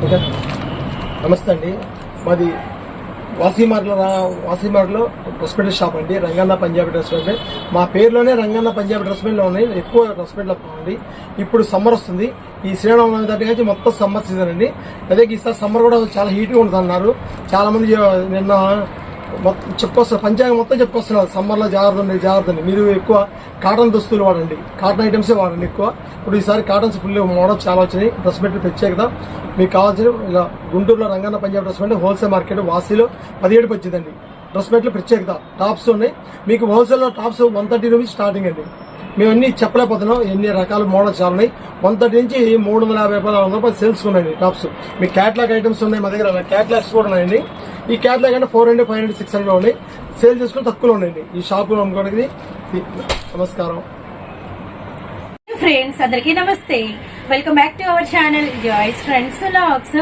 నమస్తే అండి. మాది వాసీమార్లో వాసీమార్లో డ్రెస్మెంట్ షాప్ అండి. రంగన్న పంజాబీ రెస్టారెంట్ మా పేరులోనే రంగన్న పంజాబీ రెస్టారెంట్లో ఉన్నాయి. ఎక్కువ డ్రెస్మెంట్లో ఉంది ఇప్పుడు సమ్మర్ వస్తుంది. ఈ శ్రీరామనవమి దగ్గర నుంచి మొత్తం సమ్మర్ సీజన్ అండి. అదే ఈసారి సమ్మర్ కూడా చాలా హీట్గా ఉంటుంది అన్నారు చాలామంది నిన్న మొత్తం చెప్పొస్తారు పంచాంగం మొత్తం చెప్పొస్తున్నారు. సమ్మర్లో జాగ్రత్త ఉండే జాగ్రత్త ఉంది మీరు ఎక్కువ కాటన్ దుస్తులు వాడండి. కాటన్ ఐటమ్సే వాడండి ఎక్కువ. ఇప్పుడు ఈసారి కాటన్స్ ఫుల్ మోడల్స్ చాలా వచ్చినాయి. డ్రెస్ మెటీరియల్ ప్రత్యేకత మీకు కావాల్సిన ఇలా గుంటూరులో Ranganna Punjab dress material wholesale market వాసీలో పదిహేడుకి వచ్చిందండి. డ్రెస్ మెటీరియల్ ప్రత్యేకత. టాప్స్ ఉన్నాయి. మీకు హోల్సేల్లో tops one thirty rupees starting అండి. మేము అన్ని చెప్పలేకపోతున్నాం. ఎన్ని రకాల మోడల్స్ చాలా ఉన్నాయి వన్ థర్టీ నుంచి మూడు వందల యాభై రూపాయలు వంద రూపాయలు సేల్స్ ఉన్నాయండి టాప్స్. మీ క్యాట్లాగ్ ఐటమ్స్ ఉన్నాయి మా దగ్గర. క్యాట్లాగ్స్ కూడా ఉన్నాయండి. ఈ క్యాట్లాగ్ అంటే four hundred five hundred six hundred ఉన్నాయి. సేల్ చేసుకుని తక్కువలో ఉన్నాయండి. ఈ షాప్లో అమ్ముకోవడానికి నమస్కారం. ఫ్రెండ్స్ అందరికీ నమస్తే. Welcome back to our channel. Joys friends లాక్స్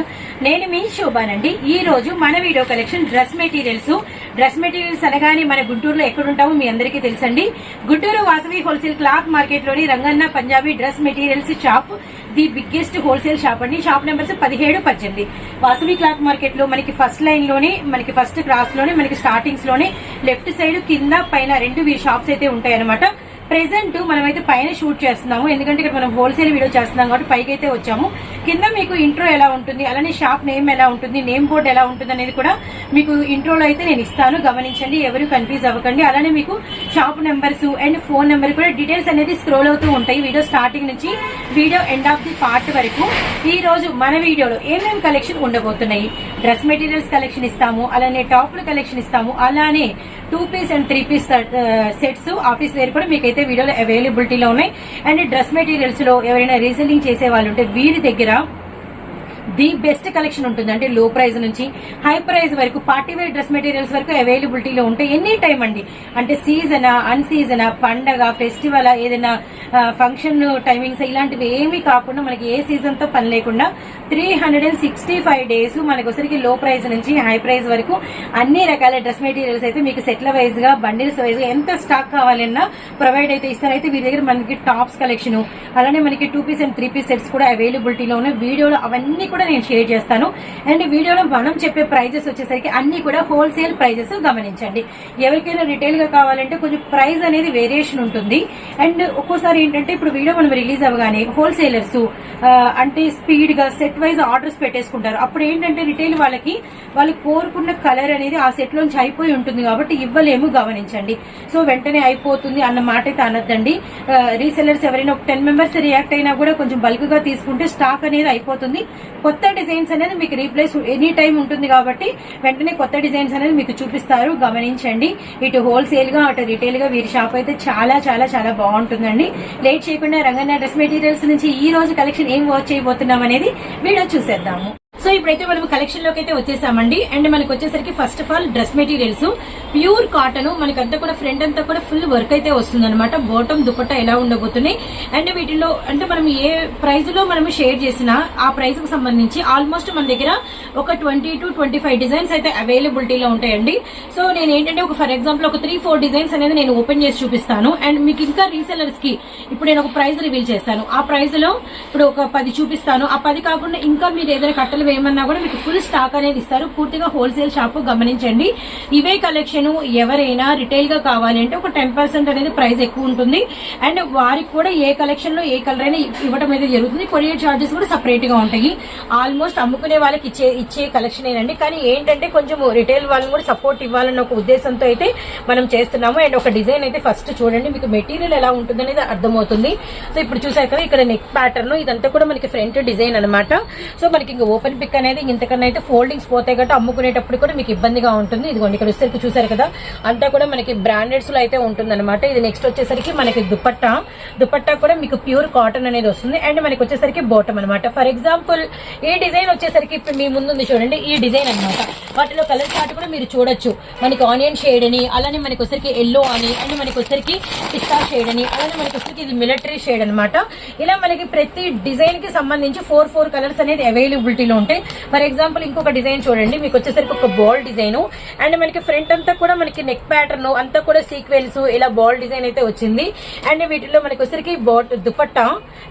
నేను మీ శోభానండి. ఈ రోజు మన video collection dress materials. Dress materials అనగానే మన గుంటూరులో ఎక్కడ ఉంటామో మీ అందరికీ తెలుసండి. Guntur Vasavi wholesale cloth మార్కెట్లోని Ranganna Punjabi dress materials shop. The biggest wholesale shop అండి. షాప్ నెంబర్స్ పదిహేడు పద్దెనిమిది. వాసవి క్లాత్ మార్కెట్లో మనకి ఫస్ట్ లైన్లోనే మనకి ఫస్ట్ క్రాస్లోనే మనకి స్టార్టింగ్స్లోనే లెఫ్ట్ సైడ్ కింద పైన రెండు షాప్స్ అయితే ఉంటాయి అనమాట ప్రెసెంట్ మనమైతే పైన షూట్ చేస్తున్నాము. ఎందుకంటే ఇక్కడ మనం హోల్సేల్ వీడియో చేస్తున్నాం కాబట్టి పైకి అయితే వచ్చాము. కింద మీకు ఇంట్రో ఎలా ఉంటుంది అలానే షాప్ నేమ్ ఎలా ఉంటుంది నేమ్ బోర్డ్ ఎలా ఉంటుంది అనేది కూడా మీకు ఇంట్రోలో అయితే నేను ఇస్తాను. గమనించండి ఎవరు కన్ఫ్యూజ్ అవ్వకండి. అలానే మీకు shop numbers and phone number కూడా డీటెయిల్స్ అనేది స్క్రోల్ అవుతూ ఉంటాయి. వీడియో స్టార్టింగ్ నుంచి video end of the part వరకు. ఈ రోజు మన వీడియోలో ఏమేమి కలెక్షన్ ఉండబోతున్నాయి? డ్రెస్ మెటీరియల్స్ కలెక్షన్ ఇస్తాము అలానే టాప్లు కలెక్షన్ ఇస్తాము అలానే two piece and three piece sets office wear కూడా మీకైతే వీడియోలో అవైలబిలిటీలో ఉన్నాయి. అండ్ డ్రెస్ మెటీరియల్స్లో ఎవరైనా రీసెల్లింగ్ చేసే వాళ్ళు ఉంటే వీరి దగ్గర ది బెస్ట్ కలెక్షన్ ఉంటుంది అంటే లో ప్రైస్ నుంచి. హై ప్రైస్ వరకు పార్టీ వేర్ డ్రెస్ మెటీరియల్స్ వరకు అవైలబిలిటీలో ఉంటాయి ఎనీ టైం అండి. అంటే సీజనా అన్సీజనా పండగ ఫెస్టివల్ ఏదైనా ఫంక్షన్ టైమింగ్స్ ఇలాంటివి ఏమీ కాకుండా మనకి ఏ సీజన్తో పని లేకుండా three hundred and sixty five days మనకు ఒకసారికి లో ప్రైస్ నుంచి హై ప్రైస్ వరకు అన్ని రకాల డ్రెస్ మెటీరియల్స్ అయితే మీకు సెట్ల వైజ్గా బండిల్స్ వైజ్గా ఎంత స్టాక్ కావాలన్నా ప్రొవైడ్ అయితే ఇస్తారైతే మీ వీరి దగ్గర మనకి టాప్స్ కలెక్షన్ అలానే మనకి two piece and three piece sets కూడా అవైలబిలిటీలో ఉన్నాయి వీడియోలో అవన్నీ కూడా నేను షేర్ చేస్తాను. అండ్ వీడియోలో మనం చెప్పే ప్రైజెస్ వచ్చేసరికి అన్ని కూడా హోల్సేల్ ప్రైజెస్ గమనించండి. ఎవరికైనా రిటైల్గా కావాలంటే కొంచెం ప్రైస్ అనేది వేరియేషన్ ఉంటుంది. అండ్ ఒక్కోసారి ఏంటంటే ఇప్పుడు వీడియో మనం రిలీజ్ అవ్వగానే హోల్సేలర్స్ అంటే స్పీడ్గా సెట్ వైజ్ ఆర్డర్స్ పెట్టేసుకుంటారు. అప్పుడు ఏంటంటే రిటైల్ వాళ్ళకి వాళ్ళు కోరుకున్న కలర్ అనేది ఆ సెట్ లోంచి అయిపోయి ఉంటుంది కాబట్టి ఇవ్వలేము గమనించండి. సో వెంటనే అయిపోతుంది అన్న మాట అయితే అనొద్దండి రీసెలర్స్ ఎవరైనా ఒక టెన్ మెంబర్స్ రియాక్ట్ అయినా కూడా కొంచెం బల్క్గా తీసుకుంటే స్టాక్ అనేది అయిపోతుంది. కొత్త డిజైన్స్ అనేది మీకు రీప్లేస్ ఎనీ టైం ఉంటుంది కాబట్టి వెంటనే కొత్త డిజైన్స్ అనేది మీకు చూపిస్తారు. గమనించండి. ఇటు హోల్సేల్గా అటు రిటైల్గా వీరి షాప్ అయితే చాలా చాలా చాలా బాగుంటుందండి. లేట్ చేయకుండా రంగన్న డ్రెస్ మెటీరియల్స్ నుంచి ఈ రోజు కలెక్షన్ ఏం వర్క్ చేయబోతున్నాం అనేది వీడియో చూసేద్దాము. సో ఇప్పుడైతే మనం కలెక్షన్లోకి అయితే వచ్చేసామండి. అండ్ మనకి వచ్చేసరికి first of all dress materials pure cotton మనకంతా కూడా ఫ్రంట్ అంతా కూడా ఫుల్ వర్క్ అయితే వస్తుంది అనమాట బాటమ్ దుపట్టా ఎలా ఉండబోతున్నాయి? అండ్ వీటిలో అంటే మనం ఏ ప్రైస్లో మనం షేర్ చేసినా ఆ ప్రైస్కు సంబంధించి ఆల్మోస్ట్ మన దగ్గర ఒక twenty to twenty five designs అయితే అవైలబిలిటీలో ఉంటాయండి. సో నేను ఏంటంటే ఒక ఫర్ ఎగ్జాంపుల్ ఒక త్రీ ఫోర్ డిజైన్స్ అనేది నేను ఓపెన్ చేసి చూపిస్తాను. అండ్ మీకు ఇంకా రీసెలర్స్కి ఇప్పుడు నేను ఒక ప్రైస్ రివీల్ చేస్తాను. ఆ ప్రైస్లో ఇప్పుడు ఒక పది చూపిస్తాను. ఆ పది కాకుండా ఇంకా మీరు ఏదైనా కట్టలు వేయమన్నా కూడా మీకు ఫుల్ స్టాక్ అనేది ఇస్తారు. పూర్తిగా హోల్సేల్ షాప్ గమనించండి. ఇవే కలెక్షన్ ఎవరైనా రిటైల్గా కావాలి అంటే ఒక టెన్ పర్సెంట్ అనేది ప్రైస్ ఎక్కువ ఉంటుంది. అండ్ వారికి కూడా ఏ కలెక్షన్లో ఏ కలర్ అయినా ఇవ్వడం అయితే జరుగుతుంది. కొరియర్ చార్జెస్ కూడా సపరేట్గా ఉంటాయి. ఆల్మోస్ట్ అమ్ముకునే వాళ్ళకి ఇచ్చే ఇచ్చే కలెక్షన్ ఏనండి. కానీ ఏంటంటే కొంచెం రిటైల్ వాళ్ళని కూడా సపోర్ట్ ఇవ్వాలన్న ఒక ఉద్దేశంతో అయితే మనం చేస్తున్నాము. అండ్ ఒక డిజైన్ అయితే ఫస్ట్ చూడండి. మీకు మెటీరియల్ ఎలా ఉంటుంది అనేది అర్థమవుతుంది. సో ఇప్పుడు చూసారు ఇక్కడ నెక్ ప్యాటర్న్ ఇదంతా కూడా మనకి ఫ్రంట్ డిజైన్ అనమాట సో మనకి ఇంకా ఓపెన్ పిక్ అనేది ఇంతకన్నా అయితే ఫోల్డింగ్స్ పోతాయి కాబట్టి అమ్ముకునేటప్పుడు కూడా మీకు ఇబ్బందిగా ఉంటుంది. ఇదిగోండి ఇక్కడ వచ్చేసరికి చూసారు కదా. అంతా కూడా మనకి బ్రాండెడ్స్లో అయితే ఉంటుందన్నమాట. ఇది నెక్స్ట్ వచ్చేసరికి మనకి దుపట్టా. దుపట్టా కూడా మీకు ప్యూర్ కాటన్ అనేది వస్తుంది. అండ్ మనకి వచ్చేసరికి బోటం అనమాట ఫర్ ఎగ్జాంపుల్ ఈ డిజైన్ వచ్చేసరికి ఇప్పుడు మీ ముందు ఉంది చూడండి. ఈ డిజైన్ అన్నమాట. వాటిలో కలర్ చార్ట్ కూడా మీరు చూడొచ్చు. మనకి ఆనియన్ షేడ్ అని అలానే మనకి వచ్చరికి ఎల్లో అని అండ్ మనకి వచ్చరికి పిస్తా షేడ్ అని అలానే మనకి వచ్చరికి ఇది మిలిటరీ షేడ్ అనమాట ఇలా మనకి ప్రతి డిజైన్కి సంబంధించి ఫోర్ ఫోర్ కలర్స్ అనేది అవైలబిలిటీలో ఉంటాయి ఫర్ ఎగ్జాంపుల్ ఇంకొక డిజైన్ చూడండి. మీకు వచ్చేసరికి ఒక బాల్ డిజైన్ అండ్ మనకి ఫ్రంట్ అంతా కూడా మనకి నెక్ ప్యాటర్న్ అంతా కూడా సీక్వెన్స్ ఇలా బాల్ డిజైన్ అయితే వచ్చింది. అండ్ వీటిలో మనకి వచ్చేసరికి బోట్ దుపట్టా.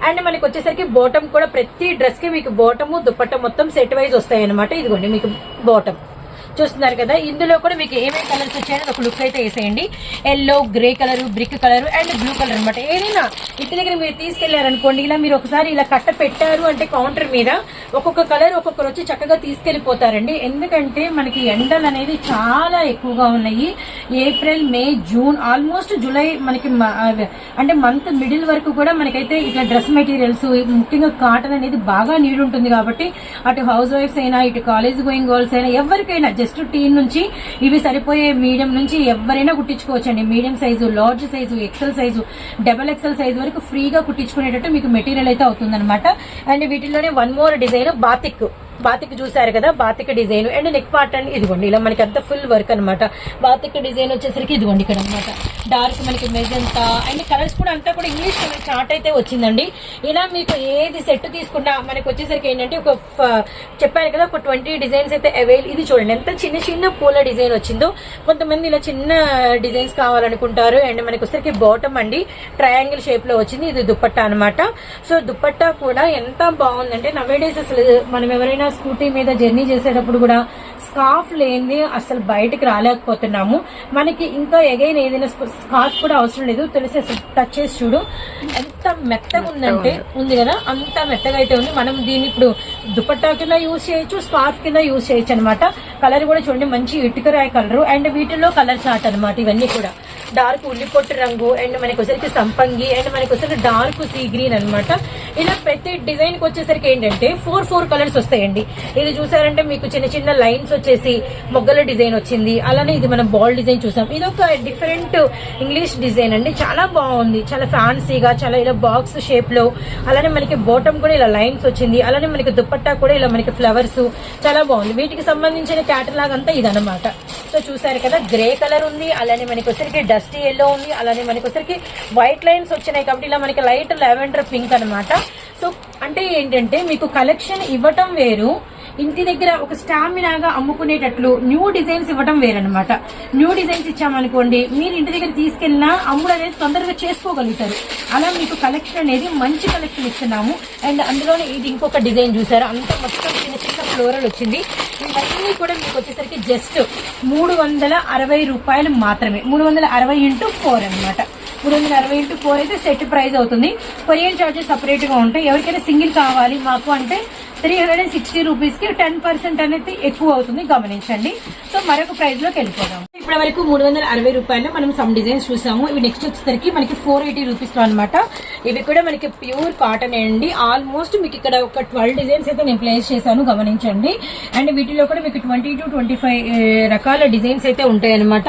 అండ్ మనకి వచ్చేసరికి బాటమ్ కూడా ప్రతి డ్రెస్కి మీకు బాటము దుపట్ట మొత్తం సెట్ వైజ్ వస్తాయి అనమాట ఇదిగోండి మీకు బాటమ్ చూస్తున్నారు కదా. ఇందులో కూడా మీకు ఏమేమి కలర్స్ వచ్చాయో ఒక లుక్ అయితే వేసేయండి. Yellow grey colour brick colour and blue colour అనమాట ఏదైనా ఇంటి దగ్గర మీరు తీసుకెళ్ళారనుకోండి ఇలా మీరు ఒకసారి ఇలా కట్ట పెట్టారు అంటే కౌంటర్ మీద ఒక్కొక్క కలర్ ఒక్కొక్కరు వచ్చి చక్కగా తీసుకెళ్ళిపోతారండి ఎందుకంటే మనకి ఎండలు అనేది చాలా ఎక్కువగా ఉన్నాయి. April May June almost July మనకి అంటే మంత్ మిడిల్ వరకు కూడా మనకైతే ఇట్లా డ్రెస్ మెటీరియల్స్ ముఖ్యంగా కాటన్ అనేది బాగా నీడ్ ఉంటుంది కాబట్టి అటు హౌస్ వైఫ్స్ అయినా ఇటు కాలేజ్ గోయింగ్ గర్ల్స్ అయినా ఎవరికైనా జస్ట్ టీన్ నుంచి ఇవి సరిపోయే మీడియం నుంచి ఎవరైనా కుట్టించుకోవచ్చండి. Medium size large size XL size double XL size వరకు ఫ్రీగా కుట్టించుకునేటట్టు మీకు మెటీరియల్ అయితే అవుతుందన్నమాట. అండ్ వీటిలోనే one more design batik. Batik చూసారు కదా batik design. And neck part and ఇదిగోండి ఇలా మనకి అంత ఫుల్ వర్క్ అనమాట బాతిక్ డిజైన్ వచ్చేసరికి ఇదిగోండి ఇక్కడ అనమాట డార్క్ మనకి మెజంతా అండ్ కలర్స్ కూడా అంతా కూడా ఇంగ్లీష్ కలర్ చార్ట్ అయితే వచ్చిందండి. ఇలా మీకు ఏది సెట్ తీసుకున్నా మనకి వచ్చేసరికి ఏంటంటే ఒక ఫ- చెప్పాను కదా ఒక ట్వంటీ డిజైన్స్ అయితే అవైల్ ఇది చూడండి ఎంత చిన్న చిన్న పూల డిజైన్ వచ్చిందో. కొంతమంది ఇలా చిన్న డిజైన్స్ కావాలనుకుంటారు. అండ్ మనకి వచ్చేసరికి బాటమ్ అండి ట్రయాంగిల్ షేప్లో వచ్చింది. ఇది దుప్పట్టా అనమాట సో దుప్పట్టా కూడా ఎంత బాగుందంటే నవేడేస్ అసలు మనం ఎవరైనా స్కూటీ మీద జర్నీ చేసేటప్పుడు కూడా స్కార్ఫ్ లేనిది అసలు బయటకు రాలేకపోతున్నాము. మనకి ఇంకా ఎగైన్ ఏదైనా స్కార్ఫ్ కూడా అవసరం లేదు. తెలిసి అసలు టచ్ చేసి చూడు. ఎంత మెత్తగా ఉందంటే ఉంది. కదా? అంత మెత్తగా అయితే ఉంది. మనం దీన్ని ఇప్పుడు దుపట్టా కింద యూజ్ చేయొచ్చు స్కార్ఫ్ కింద యూజ్ చేయొచ్చు అనమాట కలర్ కూడా చూడండి మంచి ఇటుకరాయి కలర్ అండ్ వీటిలో కలర్ చార్ట్ అనమాట ఇవన్నీ కూడా. డార్క్ ఉల్లిపొట్టు రంగు అండ్ మనకి వచ్చేసరికి సంపంగి అండ్ మనకి వచ్చేసరికి డార్క్ సీ గ్రీన్ అనమాట ఇలా ప్రతి డిజైన్కి వచ్చేసరికి ఏంటంటే ఫోర్ ఫోర్ కలర్స్ వస్తాయండి. ఇది చూసారంటే మీకు చిన్న చిన్న లైన్స్ వచ్చేసి మొగ్గల డిజైన్ వచ్చింది. అలానే ఇది మనం బాల్ డిజైన్ చూసాం. ఇది ఒక డిఫరెంట్ ఇంగ్లీష్ డిజైన్ అండి. చాలా బాగుంది. చాలా ఫ్యాన్సీగా చాలా ఇలా బాక్స్ షేప్లో. అలానే మనకి బాటమ్ కూడా ఇలా లైన్స్ వచ్చింది. అలానే మనకి దుప్పట్టా కూడా ఇలా మనకి ఫ్లవర్స్ చాలా బాగుంది. వీటికి సంబంధించిన క్యాటలాగ్ అంతా ఇదన్నమాట. సో చూసారు కదా గ్రే కలర్ ఉంది. అలానే మనకి వచ్చరికి డస్ట్ ఎల్లో ఉంది. అలానే మనకి వచ్చరికి వైట్ లైన్స్ వచ్చినాయి కాబట్టి ఇలా మనకి లైట్ లెవెండర్ పింక్ అన్నమాట. సో అంటే ఏంటంటే మీకు కలెక్షన్ ఇవ్వటం వేరు. ఇంటి దగ్గర ఒక స్టామినాగా అమ్ముకునేటట్లు న్యూ డిజైన్స్ ఇవ్వడం వేరనమాట న్యూ డిజైన్స్ ఇచ్చామనుకోండి మీరు ఇంటి దగ్గర తీసుకెళ్ళినా అమ్ముడు అనేది తొందరగా చేసుకోగలుగుతారు. అలా మీకు కలెక్షన్ అనేది మంచి కలెక్షన్ ఇస్తున్నాము. అండ్ అందులోనే ఇది ఇంకొక డిజైన్ చూసారు? అంత మొత్తం చిన్న చిన్న ఫ్లోరల్ వచ్చింది. ఇవన్నీ కూడా మీకు వచ్చేసరికి జస్ట్ మూడు వందల అరవై రూపాయలు మాత్రమే. మూడు వందల అరవై ఇంటూ ఫోర్ అనమాట మూడు వందల అరవై ఇంటూ ఫోర్ అయితే సెట్ ప్రైస్ అవుతుంది. కొరియర్ చార్జెస్ సపరేట్గా ఉంటాయి. ఎవరికైనా సింగిల్ కావాలి మాకు అంటే త్రీ హండ్రెడ్ అండ్ సిక్స్టీ రూపీస్కి టెన్ పర్సెంట్ అనేది ఎక్కువ అవుతుంది. గమనించండి. సో మరొక ప్రైస్లోకి వెళ్ళిపోదాం. ఇప్పటి వరకు మూడు వందల అరవై రూపాయలు మనం సమ్ డిజైన్స్ చూసాము. ఇవి నెక్స్ట్ వచ్చేసరికి మనకి ఫోర్ ఎయిటీ రూపీస్లో అనమాట ఇవి కూడా మనకి ప్యూర్ కాటన్ అండి. ఆల్మోస్ట్ మీకు ఇక్కడ ఒక ట్వెల్వ్ డిజైన్స్ అయితే నేను ప్లేస్ చేశాను. గమనించండి. అండ్ వీటిలో కూడా మీకు ట్వంటీ టు ట్వంటీ ఫైవ్ రకాల డిజైన్స్ అయితే ఉంటాయి అనమాట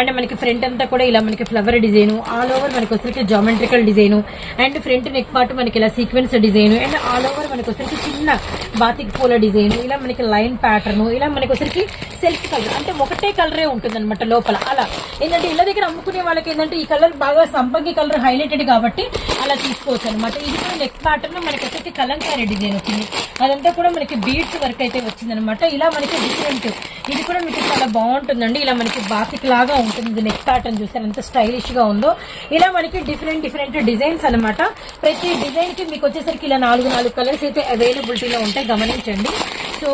అండ్ మనకి ఫ్రంట్ అంతా కూడా ఇలా మనకి ఫ్లవర్ డిజైన్ ఆల్ ఓవర్ మనకి వచ్చేసరికి geometrical design and front neck part మనకి ఇలా sequence design and all over మనకి వచ్చేసరికి చిన్న బాతిక్ పూల డిజైన్ ఇలా మనకి లైన్ ప్యాటర్న్ ఇలా మనకి వచ్చరికి సెల్ఫ్ కలర్ అంటే ఒకటే కలరే ఉంటుంది అనమాట లోపల. అలా. ఏంటంటే ఇళ్ళ దగ్గర అమ్ముకునే వాళ్ళకి ఏంటంటే ఈ కలర్ బాగా సంపంగి కలర్ హైలైటెడ్ కాబట్టి అలా తీసుకోవచ్చు అనమాట ఇది కూడా నెక్ ప్యాటర్న్ మనకి వచ్చేసి కలంకారీ డిజైన్ వచ్చింది. అదంతా కూడా మనకి బీడ్స్ వర్క్ అయితే వచ్చింది అనమాట ఇలా మనకి డిఫరెంట్ ఇది కూడా మీకు చాలా బాగుంటుందండి. ఇలా మనకి బాతిక్ లాగా ఉంటుంది ఇది నెక్ ప్యాటర్న్ చూసారు ఎంత స్టైలిష్గా ఉందో. ఇలా మనకి డిఫరెంట్ డిఫరెంట్ డిజైన్స్ అన్నమాట. ప్రతి డిజైన్కి మీకు వచ్చేసరికి ఇలా నాలుగు నాలుగు కలర్స్ అయితే అవైలబిలిటీలో ఉంటాయి. గమనించండి. సో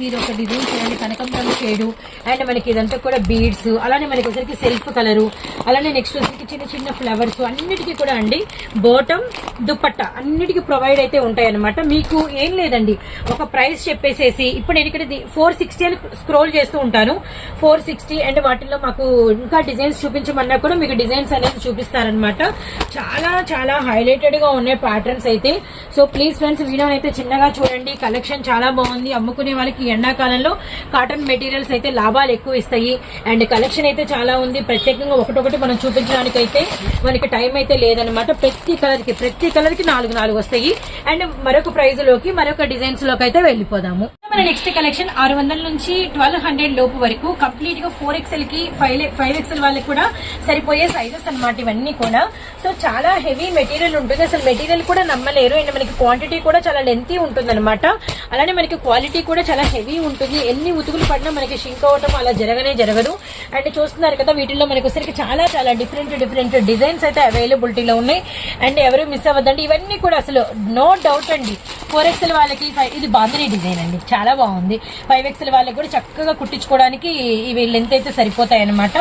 ఇది ఒక డిజైన్ చూడండి కనకంబరం షేడు అండ్ మనకి ఇదంతా కూడా బీడ్స్ అలానే మనకి వచ్చరికి సెల్ఫ్ కలరు అలానే నెక్స్ట్ వచ్చరికి చిన్న చిన్న ఫ్లవర్స్ అన్నిటికీ కూడా అండి బాటమ్ దుపట్ట అన్నిటికీ ప్రొవైడ్ అయితే ఉంటాయన్నమాట. మీకు ఏం లేదండి. ఒక ప్రైస్ చెప్పేసేసి ఇప్పుడు నేను ఇక్కడ ఫోర్ సిక్స్టీ అని స్క్రోల్ చేస్తూ ఉంటాను. ఫోర్ సిక్స్టీ అండ్ వాటిల్లో మాకు ఇంకా డిజైన్స్ చూపించమన్నా కూడా మీకు డిజైన్స్ అనేది చూపిస్తారనమాట చాలా చాలా హైలైటెడ్గా ఉన్నాయి ప్యాటర్న్స్ అయితే. సో ప్లీజ్ ఫ్రెండ్స్ వీడియో అయితే చిన్నగా చూడండి. కలెక్షన్ చాలా బాగుంది. అమ్ముకునే వాళ్ళకి ఎండాకాలంలో కాటన్ మెటీరియల్ మెటీరియల్స్ అయితే లాభాలు ఎక్కువ ఇస్తాయి. అండ్ కలెక్షన్ అయితే చాలా ఉంది. ప్రత్యేకంగా ఒకటొకటి మనం చూపించడానికి అయితే మనకి టైం అయితే లేదనమాట ప్రతి కలర్కి ప్రతి కలర్కి నాలుగు నాలుగు వస్తాయి. అండ్ మరొక ప్రైజ్లోకి మరొక డిజైన్స్లోకి అయితే వెళ్ళిపోదాము. మన నెక్స్ట్ కలెక్షన్ ఆరు వందల నుంచి ట్వెల్వ్ హండ్రెడ్ లోపు వరకు కంప్లీట్గా ఫోర్ ఎక్స్ఎల్కి ఫైవ్ ఫైవ్ ఎక్స్ఎల్ వాళ్ళకి కూడా సరిపోయే సైజెస్ అన్నమాట ఇవన్నీ కూడా. సో చాలా హెవీ మెటీరియల్ ఉంటుంది. అసలు మెటీరియల్ కూడా నమ్మలేరు. అండ్ మనకి క్వాంటిటీ కూడా చాలా లెంతీ ఉంటుంది అనమాట అలానే మనకి క్వాలిటీ కూడా చాలా హెవీ ఉంటుంది. ఎన్ని ఉతుకులు పడినా మనకి షింక్ అవటం అలా జరగనే జరగదు. అండ్ చూస్తున్నారు కదా వీటిల్లో మనకి వచ్చరికి చాలా చాలా డిఫరెంట్ డిఫరెంట్ డిజైన్స్ అయితే అవైలబిలిటీలో ఉన్నాయి. అండ్ ఎవరు మిస్ అవ్వద్దండి ఇవన్నీ కూడా అసలు నో డౌట్ అండి. ఫోర్ ఎక్స్ఎల్ వాళ్ళకి ఇది బాందరీ డిజైన్ అండి. చాలా బాగుంది. ఫైవ్ ఎక్స్ఎల్ వాళ్ళకి కూడా చక్కగా కుట్టించుకోవడానికి ఇవి లెంత్ అయితే సరిపోతాయి అనమాట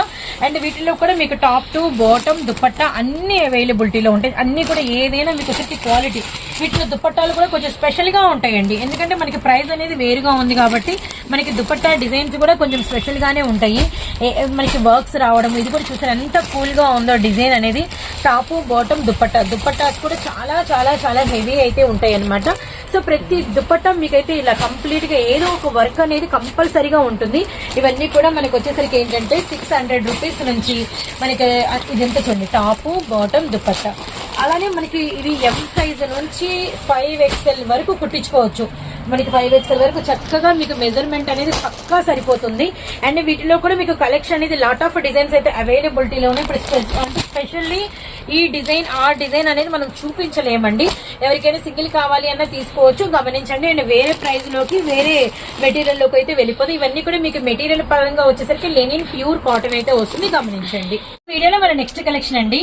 అండ్ వీటిలో కూడా మీకు టాప్ టు బాటమ్ దుప్పట్టా అన్ని అవైలబిలిటీలో ఉంటాయి. అన్ని కూడా ఏదైనా మీకు వచ్చేసి క్వాలిటీ. వీటిలో దుప్పట్టాలు కూడా కొంచెం స్పెషల్గా ఉంటాయండి. ఎందుకంటే మనకి ప్రైస్ అనేది వేరుగా ఉంది కాబట్టి మనకి దుపట్టా డిజైన్స్ కూడా కొంచెం స్పెషల్గానే ఉంటాయి. మనకి వర్క్స్ రావడం ఇది కూడా చూసారు ఎంత కూల్గా ఉందో డిజైన్ అనేది. టాపు బాటమ్ దుపట్టా దుపట్టాస్ కూడా చాలా చాలా చాలా హెవీ అయితే ఉంటాయి అనమాట సో ప్రతి దుపట్టా మీకైతే ఇలా కంప్లీట్గా ఏదో ఒక వర్క్ అనేది కంపల్సరీగా ఉంటుంది. ఇవన్నీ కూడా మనకు వచ్చేసరికి ఏంటంటే సిక్స్ హండ్రెడ్ రూపీస్ నుంచి మనకి ఇదంతా చూడండి టాప్ బాటమ్ దుపట్టా అలానే మనకి ఇది ఎం సైజ్ నుంచి ఫైవ్ ఎక్స్ఎల్ వరకు కుట్టించుకోవచ్చు. మనకి ఫైవ్ ఎక్స్ఎల్ వరకు చక్కగా మీకు మెజర్మెంట్ అనేది పక్కా సరిపోతుంది. అండ్ వీటిలో కూడా మీకు కలెక్షన్ అనేది లాట్ ఆఫ్ డిజైన్స్ అయితే అవైలబిలిటీలో ఉన్నాయి ఇప్పుడు అంటే స్పెషల్లీ ఈ డిజైన్ ఆ డిజైన్ అనేది మనం చూపించలేమండి. ఎవరికైనా సింగిల్ కావాలి అన్న తీసుకోవచ్చు. గమనించండి. అండ్ వేరే ప్రైస్లోకి వేరే మెటీరియల్లోకి అయితే వెళ్ళిపోతుంది ఇవన్నీ కూడా మీకు మెటీరియల్ పరంగా వచ్చేసరికి లెనిన్ ప్యూర్ కాటన్ అయితే వస్తుంది. గమనించండి. వీడియోలో మన నెక్స్ట్ కలెక్షన్ అండి.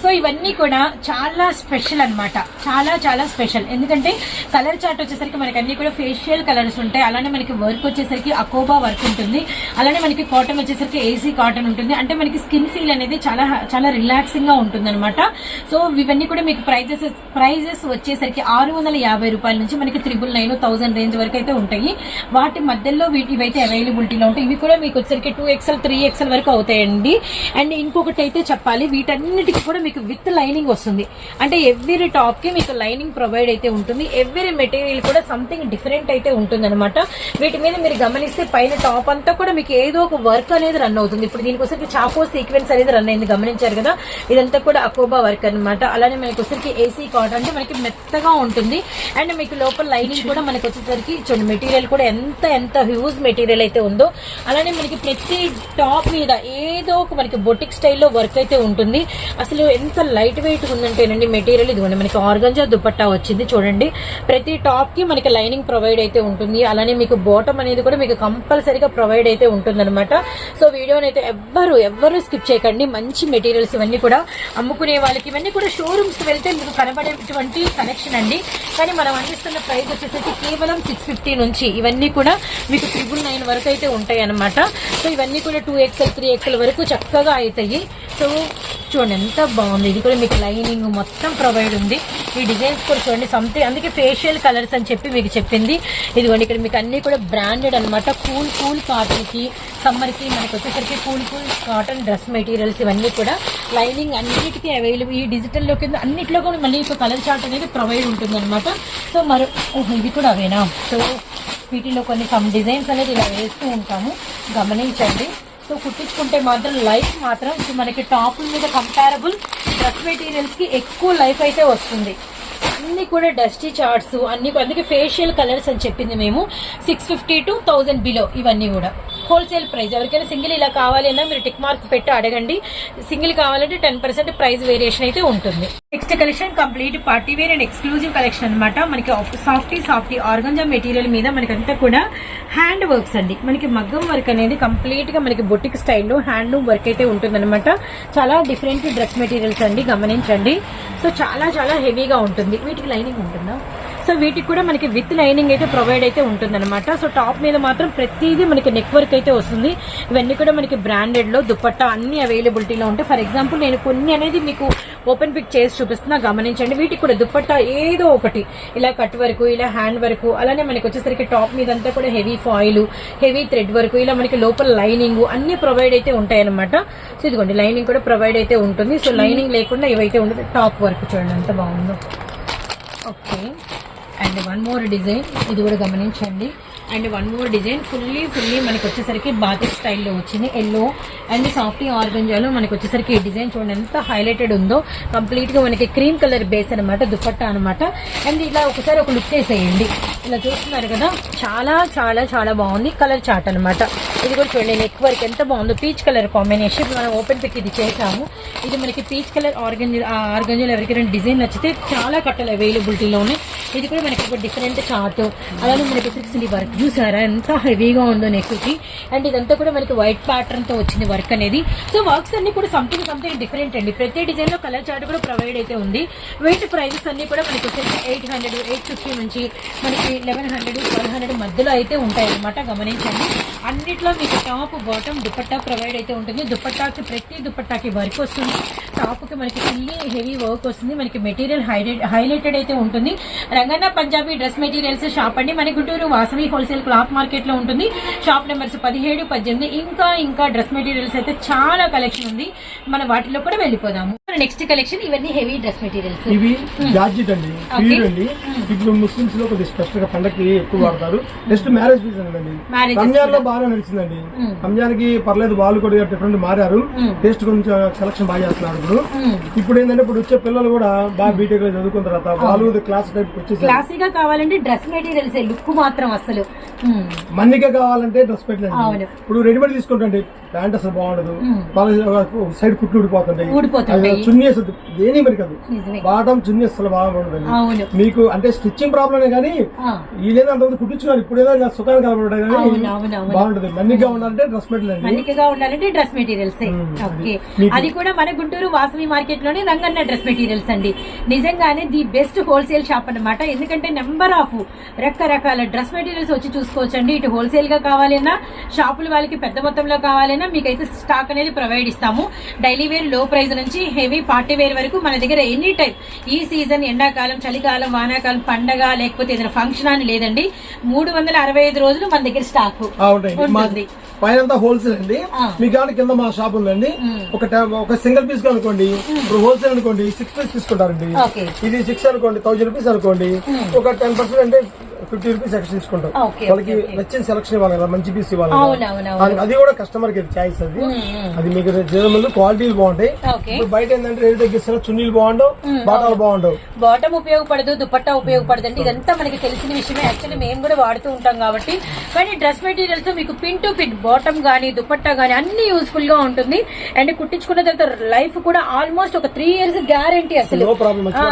సో ఇవన్నీ కూడా చాలా స్పెషల్ అనమాట చాలా చాలా స్పెషల్. ఎందుకంటే కలర్ చార్ట్ వచ్చేసరికి మనకి అన్ని కూడా ఫేషియల్ కలర్స్ ఉంటాయి. అలానే మనకి వర్క్ వచ్చేసరికి అకోబా వర్క్ ఉంటుంది. అలానే మనకి కాటన్ వచ్చేసరికి ఏసీ కాటన్ ఉంటుంది. అంటే మనకి స్కిన్ ఫీల్ అనేది చాలా చాలా రిలాక్సింగ్గా ఉంటుంది అనమాట సో ఇవన్నీ కూడా మీకు ప్రైజెస్ ప్రైజెస్ వచ్చేసరికి ఆరు వందల యాభై రూపాయల నుంచి మనకి త్రిబుల్ నైన్ థౌసండ్ రేంజ్ వరకు అయితే ఉంటాయి. వాటి మధ్యలో ఇవైతే అవైలబిలిటీలో ఉంటాయి. ఇవి కూడా మీకు వచ్చేసరికి టూ ఎక్స్ఎల్ త్రీ ఎక్స్ఎల్ వరకు అవుతాయండి. అండ్ ఇంకొకటి అయితే చెప్పాలి. వీటన్నిటికీ కూడా మీకు విత్ లైనింగ్ వస్తుంది. అంటే ఎవ్రీ టాప్కి మీకు లైనింగ్ ప్రొవైడ్ అయితే ఉంటుంది. ఎవ్రీ మెటీరియల్ కూడా సంథింగ్ డిఫరెంట్ అయితే ఉంటుంది అనమాట వీటి మీద మీరు గమనిస్తే పైన టాప్ అంతా కూడా మీకు ఏదో ఒక వర్క్ అనేది రన్ అవుతుంది. ఇప్పుడు దీనికోసం చాకో సీక్వెన్స్ అనేది రన్ అయింది. గమనించారు కదా? ఇదంతా కూడా అకోబా వర్క్ అన్నమాట. అలానే మనకి వచ్చేసరికి ఏసీ కాటన్ అంటే మనకి మెత్తగా ఉంటుంది. అండ్ మీకు లోపల లైనింగ్ కూడా మనకి వచ్చేసరికి చూడండి మెటీరియల్ కూడా ఎంత ఎంత హ్యూజ్ మెటీరియల్ అయితే ఉందో అలానే మనకి ప్రతి టాప్ మీద ఏదో ఒక మనకి బొటిక్ స్టైల్లో వర్క్ అయితే ఉంటుంది. అసలు ఎంత లైట్ వెయిట్ ఉందంటేనండి మెటీరియల్ ఇదిగోండి మనకి ఆర్గంజా దుపట్టా వచ్చింది చూడండి. ప్రతి టాప్కి మనకి లైనింగ్ ప్రొవైడ్ అయితే ఉంటుంది. అలానే మీకు బాటమ్ అనేది కూడా మీకు కంపల్సరీగా ప్రొవైడ్ అయితే ఉంటుందన్నమాట. సో వీడియోని అయితే ఎవ్వరు ఎవ్వరు స్కిప్ చేయకండి. మంచి మెటీరియల్స్ ఇవన్నీ కూడా అమ్ముకునే వాళ్ళకి. ఇవన్నీ కూడా షోరూమ్స్కి వెళ్తే మీకు కనబడేటువంటి కనెక్షన్ అండి. కానీ మనం అందిస్తున్న ప్రైస్ వచ్చేసరికి కేవలం సిక్స్ ఫిఫ్టీ నుంచి ఇవన్నీ కూడా మీకు త్రిబుల్ నైన్ వరకు అయితే ఉంటాయి అనమాట సో ఇవన్నీ కూడా టూ ఎక్స్ఎల్ త్రీ ఎక్స్ఎల్ వరకు చక్కగా అవుతాయి సో చూడండి ఎంత బాగుంది. ఇది కూడా మీకు లైనింగ్ మొత్తం ప్రొవైడ్ ఉంది. ఈ డిజైన్స్ కూడా చూడండి సంథింగ్ అందుకే ఫేషియల్ కలర్స్ అని చెప్పి మీకు చెప్పింది. ఇదిగోండి ఇక్కడ మీకు అన్నీ కూడా బ్రాండెడ్ అనమాట కూల్ కూల్ కాటన్కి సమ్మర్కి మనకు వచ్చేసరికి cool cool cotton dress materials ఇవన్నీ కూడా లైనింగ్ అన్నిటికీ అవైలబుల్ ఈ డిజిటల్లో కింద అన్నిట్లో కూడా మళ్ళీ ఒక కలర్ చార్ట్ అనేది ప్రొవైడ్ ఉంటుంది అనమాట సో మరో ఇది కూడా అవేనా? సో వీటిలో కొన్ని సమ్ డిజైన్స్ అనేది ఇలా వేస్తూ ఉంటాము. గమనించండి. సో కుట్టించుకుంటే మాత్రం లైఫ్ మాత్రం మనకి టాపుల మీద కంపారబుల్ డ్రెస్ మెటీరియల్స్కి ఎక్కువ లైఫ్ అయితే వస్తుంది. అన్ని కూడా డస్టీ చార్ట్స్ అన్ని అందుకే ఫేషియల్ కలర్స్ అని చెప్పింది మేము. Six fifty to thousand below ఇవన్నీ కూడా. Wholesale price. ఎవరికైనా సింగిల్ ఇలా కావాలి అన్నా మీరు టిక్ మార్క్ పెట్టి అడగండి. సింగిల్ కావాలంటే టెన్ పర్సెంట్ ప్రైస్ వేరియేషన్ అయితే ఉంటుంది. Next collection complete party wear and exclusive collection అనమాట మనకి సాఫ్టీ సాఫ్టీ ఆర్గంజా మెటీరియల్ మీద మనకంతా కూడా హ్యాండ్ వర్క్స్ అండి. మనకి మగ్గం వర్క్ అనేది కంప్లీట్గా మనకి బొటిక్ స్టైల్లో హ్యాండ్లూమ్ వర్క్ అయితే ఉంటుందన్నమాట. చాలా డిఫరెంట్ డ్రెస్ మెటీరియల్స్ అండి గమనించండి. సో చాలా చాలా హెవీగా ఉంటుంది. వీటికి లైనింగ్ ఉంటుందా? సో వీటికి కూడా మనకి విత్ లైనింగ్ అయితే ప్రొవైడ్ అయితే ఉంటుందన్నమాట. సో టాప్ మీద మాత్రం ప్రతిదీ మనకి నెక్ వర్క్ అయితే వస్తుంది. ఇవన్నీ కూడా మనకి బ్రాండెడ్లో దుప్పట్టా దుపట్టా అన్ని అవైలబిలిటీలో ఉంటాయి. ఫర్ ఎగ్జాంపుల్ నేను కొన్ని అనేది మీకు ఓపెన్ పిక్ చేసి చూపిస్తున్నా గమనించండి. వీటికి కూడా దుపట్టా ఏదో ఒకటి. ఇలా కట్ వరకు ఇలా హ్యాండ్ వరకు అలానే మనకి వచ్చేసరికి టాప్ మీద అంతా కూడా హెవీ ఫాయిల్ హెవీ థ్రెడ్ వరకు ఇలా మనకి లోపల లైనింగ్ అన్ని ప్రొవైడ్ అయితే ఉంటాయన్నమాట. సో ఇదిగోండి లైనింగ్ కూడా ప్రొవైడ్ అయితే ఉంటుంది. సో లైనింగ్ లేకుండా ఇవైతే ఉంటుంది టాప్ వర్క్ చూడండి ఎంత బాగుందో. Okay. And one more design ఇది కూడా గమనించండి. And one more design fully fully మనకి వచ్చేసరికి బాతిక్ స్టైల్లో వచ్చింది. ఎల్లో అండ్ సాఫ్టీ ఆర్గంజాలో మనకి వచ్చేసరికి ఈ డిజైన్ చూడండి ఎంత హైలైటెడ్ ఉందో. కంప్లీట్గా మనకి క్రీమ్ కలర్ బేస్ అనమాట దుపట్టా అనమాట అండ్ ఇలా ఒకసారి ఒక లుక్ వేసేయండి ఇలా చూస్తున్నారు కదా చాలా చాలా చాలా బాగుంది. కలర్ చార్ట్ అన్నమాట. ఇది కూడా చూడండి నెక్ వర్క్ ఎంత బాగుందో పీచ్ కలర్ కాంబినేషన్ మనం ఓపెన్ పిక్ ఇది చేసాము ఇది మనకి పీచ్ కలర్ ఆర్గంజల్ ఆర్గంజల్ ఎవరికైనా డిజైన్ నచ్చితే చాలా కట్టలు అవైలబిలిటీలో ఉన్నాయి. ఇది కూడా మనకి ఒక డిఫరెంట్ చార్ట్ అలానే మనకి సిక్స్ వర్క్ చూసారా? ఎంత హెవీగా ఉందో నెక్కి అండ్ ఇదంతా కూడా మనకి వైట్ ప్యాటర్న్తో వచ్చింది వర్క్ అనేది. సో వర్క్స్ అన్ని కూడా సంథింగ్ సంథింగ్ డిఫరెంట్ అండి. ప్రతి డిజైన్లో కలర్ చార్ట్ కూడా ప్రొవైడ్ అయితే ఉంది. వెయిట్ ప్రైజెస్ అన్ని కూడా మనకి వచ్చేసి ఎయిట్ హండ్రెడ్ ఎయిట్ ఫిఫ్టీ నుంచి మనకి లెవెన్ హండ్రెడ్ ట్వెల్వ్ హండ్రెడ్ మధ్యలో అయితే ఉంటాయి అన్నమాట గమనించండి. అన్నిట్లో మీకు టాప్ బాటమ్ దుపట్టా ప్రొవైడ్ అయితే ఉంటుంది. దుపట్టాకి ప్రతి దుపట్టాకి వర్క్ వస్తుంది. టాప్కి మనకి ఫుల్లీ హెవీ వర్క్ వస్తుంది. మనకి మెటీరియల్ హైలైటెడ్ అయితే ఉంటుంది. Ranganna Punjabi dress materials shop అండి. మన గుంటూరు వాసవి హోల్సేల్ క్లాత్ మార్కెట్లో ఉంటుంది. షాప్ నెంబర్స్ పదిహేడు పద్దెనిమిది ఇంకా ఇంకా డ్రెస్ మెటీరియల్స్ అయితే చాలా కలెక్షన్ ఉంది. మన వాటిలో కూడా వెళ్ళిపోదాము. నెక్స్ట్ కలెక్షన్ ఇవన్నీ హెవీ డ్రెస్ మెటీరియల్స్ ఇవి జార్జిట్ అండి ప్యూర్ అండి. ఇప్పుడు ముస్లిమ్స్లో కొద్దిగా స్పెషల్గా పండగకి ఎక్కువ వాడతారు. నెక్స్ట్ మ్యారేజ్ సీజన్ అండి. రంజాన్లో బాగా నడిచిందండి. రంజాన్కి పర్లేదు వాళ్ళు కూడా డిఫరెంట్ మారారు. టేస్ట్ కొంచెం సెలక్షన్ బాగా చేస్తున్నారు ఇప్పుడు. ఇప్పుడు ఏంటంటే ఇప్పుడు వచ్చే పిల్లలు కూడా బాగా బీటెక్లో చదువుకున్న తర్వాత వాళ్ళు క్లాస్ టైప్ వచ్చేసారు. క్లాసీగా కావాలంటే డ్రెస్ మెటీరియల్స్ లుక్ మాత్రం అసలు. మన్నిక కావాలంటే డ్రెస్ అవును. ఇప్పుడు రెడీమేడ్ తీసుకుంటండి. ప్యాంట్ అసలు బాగుండదు. వాళ్ళ సైడ్ కుట్లు ఊడిపోతుంటాయి. ఊడిపోతుంటాయి. అది చున్నీ అసలు దేని మరి కాదు. నిజమే. బాటం అసలు మీకు అంటే స్టిచ్చింగ్ ప్రాబ్లమే కానీ. ఇదేదో అంతమంది ఇప్పుడు ఏదో ఇలా సుఖాన్ని కలపడం. బాగుంటది. ఉండాలంటే డ్రెస్ మెటీరియల్ మన్నికగా ఉండాలంటే డ్రెస్ మెటీరియల్స్. అది కూడా మన గుంటూరు వాసవి మార్కెట్లోనే రంగన్న డ్రెస్ మెటీరియల్స్ అండి. నిజంగానే ది బెస్ట్ హోల్సేల్ షాప్ అన్నమాట. ఎందుకంటే నెంబర్ ఆఫ్ రకరకాల డ్రెస్ మెటీరియల్స్ వచ్చి చూసుకోవచ్చండి. ఇటు హోల్సేల్గా కావాలన్నా షాపుల వాళ్ళకి పెద్ద మొత్తంలో కావాలన్నా మీకైతే స్టాక్ అనేది ప్రొవైడ్ ఇస్తాము. డైలీ వేర్లో ప్రైస్ నుంచి హెవీ పార్టీ వేర్ వరకు మన దగ్గర ఎనీ టైం ఈ సీజన్ ఎండాకాలం చలికాలం వానాకాలం పండగ లేకపోతే ఏదైనా ఫంక్షన్ అని లేదండి. మూడు వందల అరవై ఐదు రోజులు మన దగ్గర స్టాక్ మా ఉంటుంది. పైన హోల్సేల్ అండి. మీకు కానీ కింద మా షాప్ ఉందండి. ఒక ఒక సింగిల్ పీస్ అనుకోండి ఇప్పుడు హోల్సేల్ అనుకోండి సిక్స్ పీస్ తీసుకుంటారండి. ఇది సిక్స్ అనుకోండి థౌసండ్ రూపీస్ అనుకోండి. ఒక టెన్ పర్సెంట్ అంటే ఫిఫ్టీ రూపీస్ ఎక్స్ట్రా తీసుకుంటాం. వాళ్ళకి నచ్చిన సెలక్షన్ ఇవ్వాలి కదా మంచి పీస్ ఇవ్వాలి అది- కూడా కస్టమర్కి చాయిస్ అది. అది మీకు చేయడం ముందు క్వాలిటీలు బాగుంటాయి. ఇప్పుడు బయట ఏంటంటే రేటు తగ్గిస్తారు చున్నీలు బాగుండవు బాటాలు బాగుండవు. బాటమ్ ఉపయోగపడదు దుపట్టా ఉపయోగపడదండి. ఇదంతా మనకి తెలిసిన విషయమే. యాక్చువల్లీ మేము కూడా వాడుతూ ఉంటాం కాబట్టి. కానీ డ్రెస్ మెటీరియల్స్ మీకు పిన్ టు పిన్ బాటమ్ గానీ దుపట్టా గానీ అన్ని యూస్ఫుల్గా ఉంటుంది. అండ్ కుట్టించుకున్న తర్వాత లైఫ్ కూడా ఆల్మోస్ట్ ఒక త్రీ ఇయర్స్ గ్యారంటీ అసలు.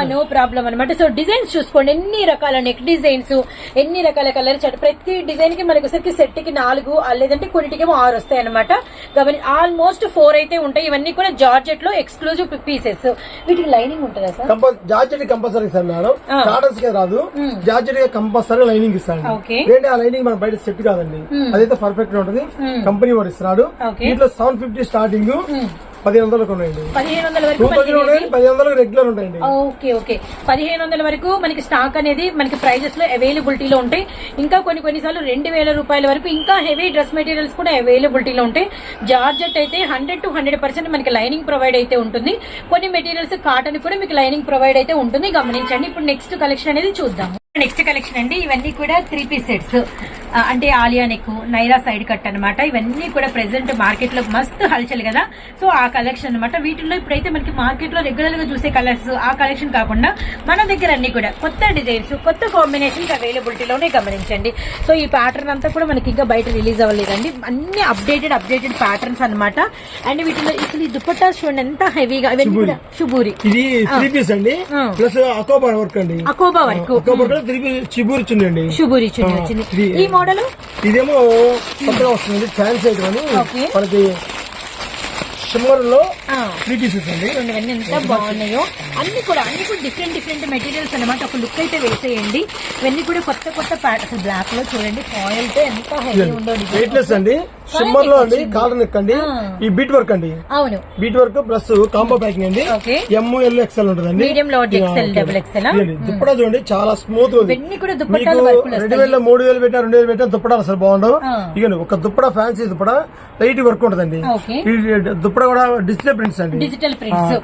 నో ప్రాబ్లం అనమాట సో డిజైన్స్ చూసుకోండి. ఎన్ని రకాల నెక్ డిజైన్స్ ఎన్ని రకాల కలర్ చార్ట్ ప్రతి డిజైన్కి మనకి ఒకసారికి సెట్కి నాలుగు లేదంటే కొన్నిటికేమో ఆరు వస్తాయి అనమాట గమని ఆల్మోస్ట్ ఫోర్ అయితే ఉంటాయి. ఇవన్నీ కూడా జార్జెట్లో ఎక్స్క్లూజివ్ పీసెస్. వీటికి లైనింగ్ ఉంటుందా sir? Georgette compulsory sir madam. ఆ. కాటన్స్కి రాదు జార్జెట్ కంపల్సరీ లైనింగ్. ఏంటి ఆ లైనింగ్ మన బయట సెట్ కాదండి. అదైతే పర్ఫెక్ట్గా ఉంటుంది కంపెనీ వాడు ఇస్తున్నాడు. దీంట్లో సెవెన్ ఫిఫ్టీ స్టార్టింగ్ పదిహేను వందలకు ఉన్నాయండి. పదిహేను వందల టూ వరకు థౌసండ్ ఉన్నాయండి పదిహేను వందలకు రెగ్యులర్ ఉంటాయండి. Okay okay. పదిహేను వందల వరకు మనకి స్టాక్ అనేది మనకి ప్రైజెస్లో అవైలబిలిటీలో ఉంటాయి. ఇంకా కొన్ని కొన్నిసార్లు రెండు వేల రూపాయల వరకు ఇంకా హెవీ డ్రెస్ మెటీరియల్స్ కూడా అవైలబిలిటీలో ఉంటాయి. జార్జెట్ అయితే హండ్రెడ్ టు హండ్రెడ్ పర్సెంట్ మనకి లైనింగ్ ప్రొవైడ్ అయితే ఉంటుంది. కొన్ని మెటీరియల్స్ కాటన్ కూడా మీకు లైనింగ్ ప్రొవైడ్ అయితే ఉంటుంది. గమనించండి. ఇప్పుడు నెక్స్ట్ కలెక్షన్ అనేది చూద్దాం. నెక్స్ట్ కలెక్షన్ అండి ఇవన్నీ కూడా త్రీ పీస్ సెట్స్ అంటే Alia neck Naira side cut అన్నమాట. ఇవన్నీ కూడా ప్రెసెంట్ మార్కెట్లో మస్తు హల్చల్ కదా. సో ఆ కలెక్షన్ అన్నమాట. వీటిల్లో ఇప్పుడైతే మనకి మార్కెట్లో రెగ్యులర్గా చూసే కలర్స్ ఆ కలెక్షన్ కాకుండా మన దగ్గర అన్ని కూడా కొత్త డిజైన్స్ కొత్త కాంబినేషన్స్ అవైలబిలిటీలోనే గమనించండి. సో ఈ ప్యాటర్న్ అంతా కూడా మనకి ఇంకా బయట రిలీజ్ అవ్వలేదండి. అన్ని అప్డేటెడ్ అప్డేటెడ్ ప్యాటర్న్స్ అన్నమాట. అండ్ వీటిలో అసలు ఈ దుపట్టా చూడండి ఎంత హెవీగా ఇవన్నీ కూడా శుభూరి. అకోబా వర్క్ అండి అకోబా వరకు అకోబా త్రీ పీస్ చిబూర్ వచ్చిందండి శుభూరి చున్నీ వచ్చింది ఈ మోడల్? ఇదేమో కొత్తగా వస్తుంది అని ఓకే. మనకి షిమ్మర్లో త్రీ పీసెస్ అండి. ఇవన్నీ ఎంత బాగున్నాయో. అన్ని కూడా అన్ని కూడా డిఫరెంట్ డిఫరెంట్ మెటీరియల్స్ అన్నమాట. ఒక లుక్ అయితే వేసేయండి. ఇవన్నీ కూడా కొత్త కొత్త ప్యాటర్న్ అసలు బ్లాక్లో చూడండి ఫాయిల్తో ఎంత హెవీ ఉందో డిజైన్ వెయిట్లెస్ అండి. షిమ్మర్లో అండి కాలర్ నెక్ అండి ఈ బీట్ వర్క్ అండి. అవును. Bead work plus combo packing అండి. ఓకే. ఎమ్ ఎల్ ఎక్స్ఎల్ ఉంటుందండి. Medium large XL double XL dupatta చూడండి చాలా స్మూత్ ఉంది. రెండు వేల మూడు వేలు పెట్టినా రెండు వేలు పెట్టినా దుప్పటాలు అసలు బాగుండవు. ఇక ఒక dupatta fancy dupatta light work ఉంటదండి. ఈ దుప్పట కూడా డిస్ప్లే ప్రింట్స్ అండి. డిజిటల్ ప్రింట్స్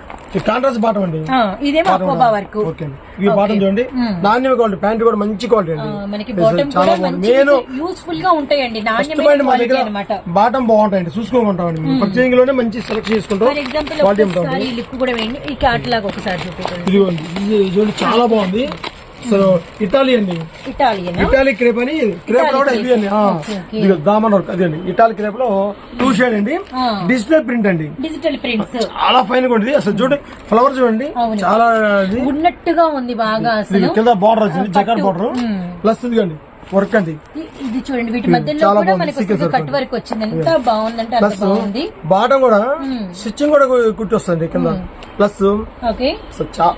కాంట్రాస్ట్ బాటం అండి. ఇదేమో అకోబా వర్క్ ఓకే అండి. ఈ బాటం చూడండి. నాణ్యమ క్వాలిటీ ప్యాంట్ కూడా మంచి క్వాలిటీ అండి. మనకి చాలా కూడా మంచి యూస్ఫుల్గా ఉంటాయండి. నాణ్యమైన క్వాలిటీ అనమాట బాటం బాగుంటాయండి. చూసుకోకుంటామండి మేము. పర్చేయింగ్లోనే మంచి సెలెక్ట్ చేసుకుంటాం ఫర్ ఎగ్జాంపుల్ క్వాలిటీ ఒకసారి ఉంటుంది. లిప్ కూడా వేయండి. ఈ క్యాట్ లాగా ఒకసారి చూపించండి ఇదిగోండి. ఇది చూడండి చాలా బాగుంది. సో ఇటాలీ అండి. ఇటాలియన్ ఇటాలీ క్రేప్ అని క్రేప్ కూడా అండి. ఇదిగో దామన్ వర్క్. అదే అండి ఇటాలీ క్రేప్లో టూ షేడ్ అండి. డిజిటల్ ప్రింట్ అండి. డిజిటల్ ప్రింట్స్ చాలా ఫైన్గా ఉంటుంది. అసలు చూడండి ఫ్లవర్ చూడండి. చాలా ఇది. ఉన్నట్టుగా ఉంది బాగా అసలు. ఇది కింద బార్డర్ వచ్చింది. పట్టు. బార్డర్. ప్లస్ ఇదిగోండి. వర్క్ అండి. ఇది చూడండి వీటి మధ్యలో చాలా కూడా. మనకి కట్ వరకు వచ్చింది. ఎంత బాగుందంటే అంత బాగుంది. బాటం కూడా స్టిచ్చింగ్ కూడా కుట్టి వస్తుంది కింద. ప్లస్ ఓకే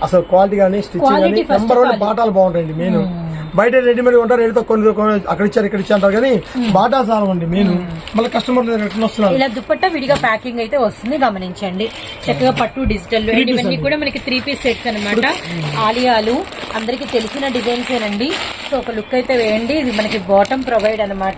అసలు క్వాలిటీ కానీ స్టిచ్చింగ్ కానీ నెంబర్ వన్. బాటాలు బాగుంటాయండి మెయిన్ బయట రెడీమేడ్ ఉంటారు రేటుతో కొన్ని అక్కడ ఇచ్చారు ఇక్కడ ఇచ్చారు అంటారు కానీ బాటా చాలా అండి మెయిన్ మళ్ళీ కస్టమర్ రిటర్న్ వస్తున్నారు. ఇలా దుప్పట్టా విడిగా ప్యాకింగ్ అయితే వస్తుంది గమనించండి. చక్కగా పట్టు డిజిటల్ ఇవన్నీ. కూడా మనకి త్రీ పీస్ సెట్స్ అనమాట ఆలియాలు అందరికి తెలిసిన డిజైన్స్ ఏనండి. సో ఒక లుక్ అయితే వేయండి. ఇది మనకి బాటమ్ ప్రొవైడ్ అన్నమాట.